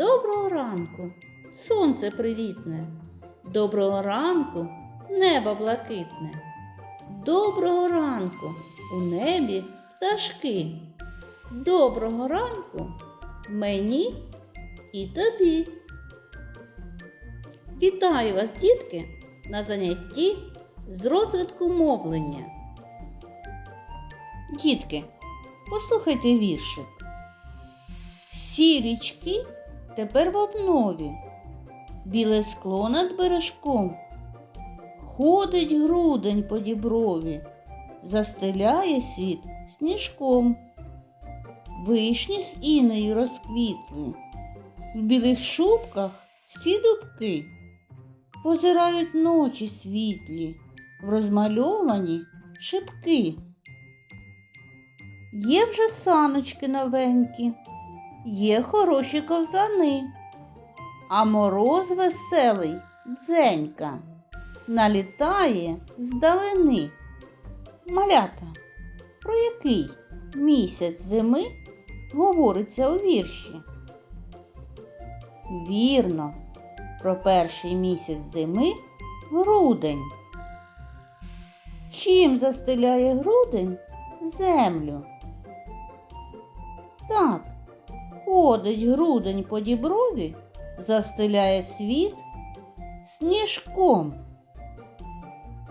Доброго ранку, сонце привітне. Доброго ранку, небо блакитне. Доброго ранку, у небі пташки. Доброго ранку мені і тобі. Вітаю вас, дітки, на занятті з розвитку мовлення. Дітки, послухайте віршик. Всі річки тепер в обнові, біле скло над бережком. Ходить грудень по діброві, застеляє світ сніжком. Вишні з інею розквітли, в білих шубках всі дубки, позирають ночі світлі, в розмальовані шибки. Є вже саночки новенькі, є хороші ковзани, а мороз веселий дзенька налітає здалини. Малята, про який місяць зими говориться у вірші? Вірно, про перший місяць зими грудень. Чим застеляє грудень землю? Так, ходить грудень по діброві, застеляє світ сніжком.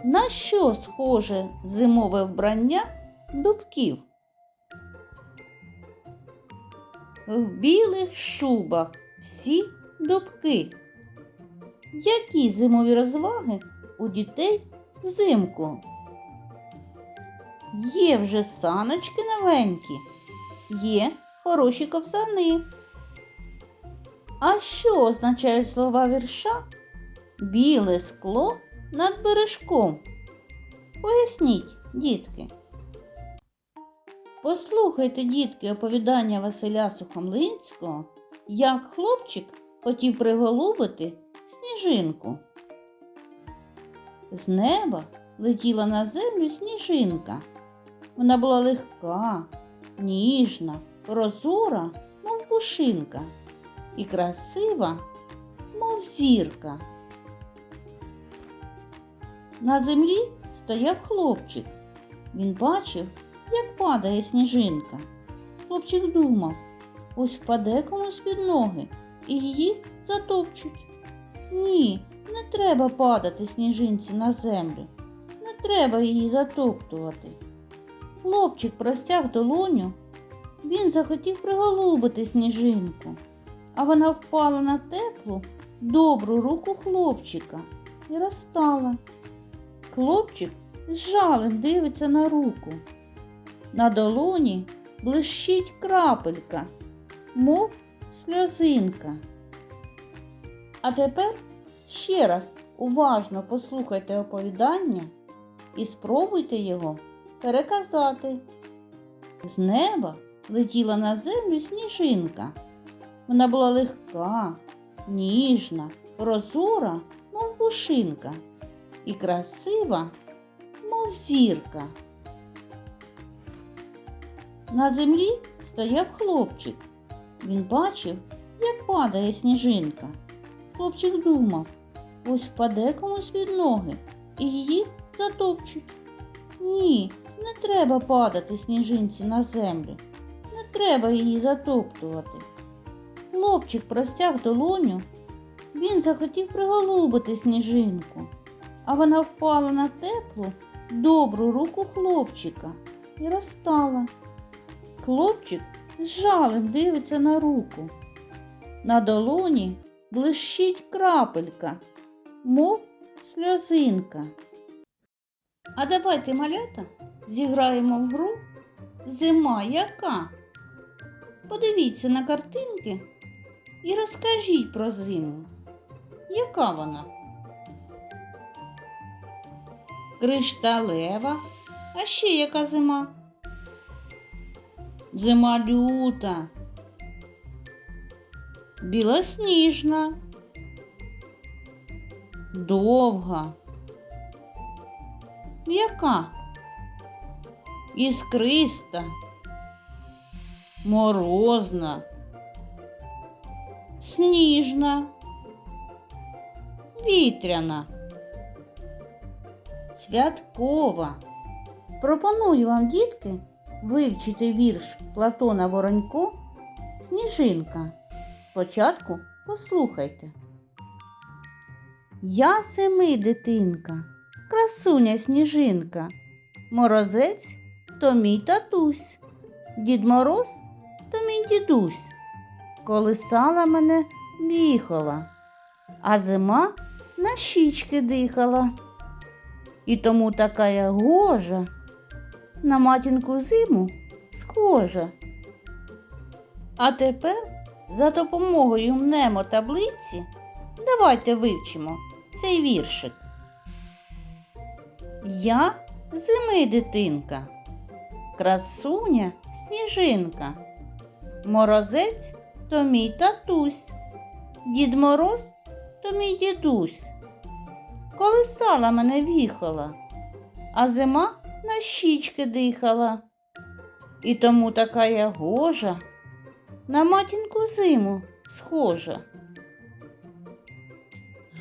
На що схоже зимове вбрання дубків? В білих шубах всі дубки. Які зимові розваги у дітей взимку? Є вже саночки новенькі, є хороші ковзани. А що означають слова вірша біле скло над бережком? Поясніть, дітки. Послухайте, дітки, оповідання Василя Сухомлинського, як хлопчик хотів приголубити сніжинку. З неба летіла на землю сніжинка. Вона була легка, ніжна, прозора, мов пушинка, і красива, мов зірка. На землі стояв хлопчик. Він бачив, як падає сніжинка. Хлопчик думав, ось впаде комусь під ноги і її затопчуть. Ні, не треба падати сніжинці на землю. Не треба її затоптувати. Хлопчик простяг долоню. Він захотів приголубити сніжинку, а вона впала на теплу, добру руку хлопчика і розтала. Хлопчик з жалем дивиться на руку. На долоні блищить крапелька, мов сльозинка. А тепер ще раз уважно послухайте оповідання і спробуйте його переказати. З неба летіла на землю сніжинка. Вона була легка, ніжна, прозора, мов пушинка, і красива, мов зірка. На землі стояв хлопчик. Він бачив, як падає сніжинка. Хлопчик думав, ось впаде комусь під ноги і її затопчуть. Ні, не треба падати сніжинці на землю. Треба її затоптувати. Хлопчик простяг долоню. Він захотів приголубити сніжинку, а вона впала на теплу, добру руку хлопчика і розтала. Хлопчик з жалем дивиться на руку. На долоні блищить крапелька, мов сльозинка. А давайте, малята, зіграємо в гру Зима яка? Подивіться на картинки і розкажіть про зиму. Яка вона? Кришталева. А ще яка зима? Зима люта. Білосніжна. Довга. М'яка. Іскриста. Морозна. сніжна, вітряна, святкова. Пропоную вам, дітки, вивчити вірш Платона Воронько Сніжинка. Спочатку послухайте. Я семи дитинка, красуня сніжинка, морозець то мій татусь, дід Мороз то мій дідусь, колисала мене віхола, а зима на щічки дихала. І тому така я гожа, на матінку зиму схожа. А тепер за допомогою мнемотаблиці давайте вивчимо цей віршик. Я зими дитинка, красуня сніжинка, морозець то мій татусь, дід Мороз то мій дідусь. Колисала мене віхала, а зима на щічки дихала. І тому така я гожа, на матінку зиму схожа.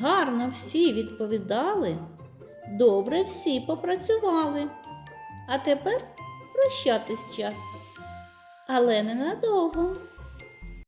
Гарно всі відповідали, добре всі попрацювали. А тепер прощатись час. Alana Nadolvo.